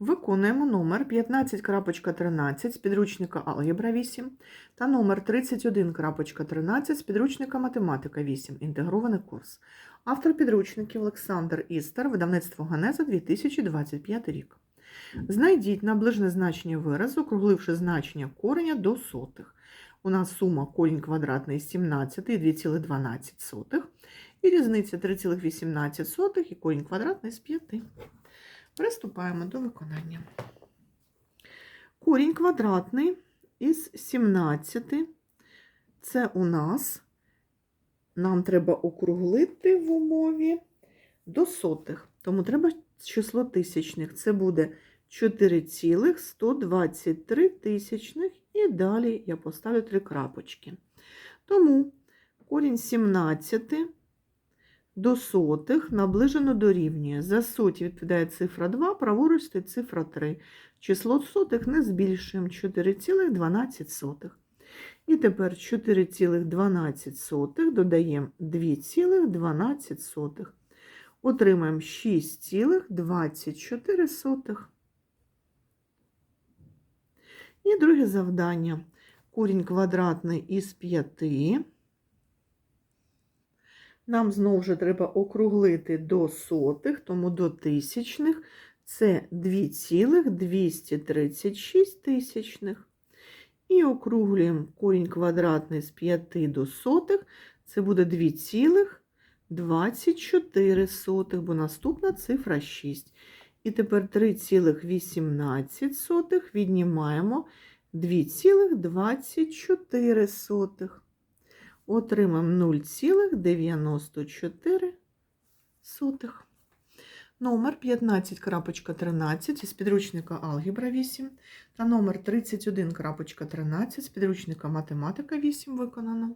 Виконуємо номер 15.13 з підручника Алгебра 8 та номер 31.13 з підручника Математика 8. Інтегрований курс. Автор підручників Олександр Істер, видавництво Ганеза 2025 рік. Знайдіть наближне значення виразу, округливши значення кореня до сотих. У нас сума корінь квадратний 17 і 2,12, і різниця 3,18 і корінь квадратний з 5. Приступаємо до виконання. Корінь квадратний із 17. Це у нас нам треба округлити в умові до сотих. Тому треба число тисячних. Це буде 4,123 тисячних. І далі я поставлю три крапочки. Тому корінь 17 до сотих наближено дорівнює. За соті відповідає цифра 2, праворуч стоїть цифра 3. Число сотих не збільшуємо 4,12. І тепер 4,12 додаємо 2,12. Отримаємо 6,24. І друге завдання. Корінь квадратний із 5. Нам знову ж треба округлити до сотих, тому до тисячних. Це 2,236 тисячних. І округлюємо корінь квадратний з 5 до сотих. Це буде 2,24, бо наступна цифра 6. І тепер 3,18 віднімаємо 2,24. Отримаємо 0,94. Номер 15.13 із підручника Алгебра 8 та номер 31.13 з підручника Математика 8 виконано.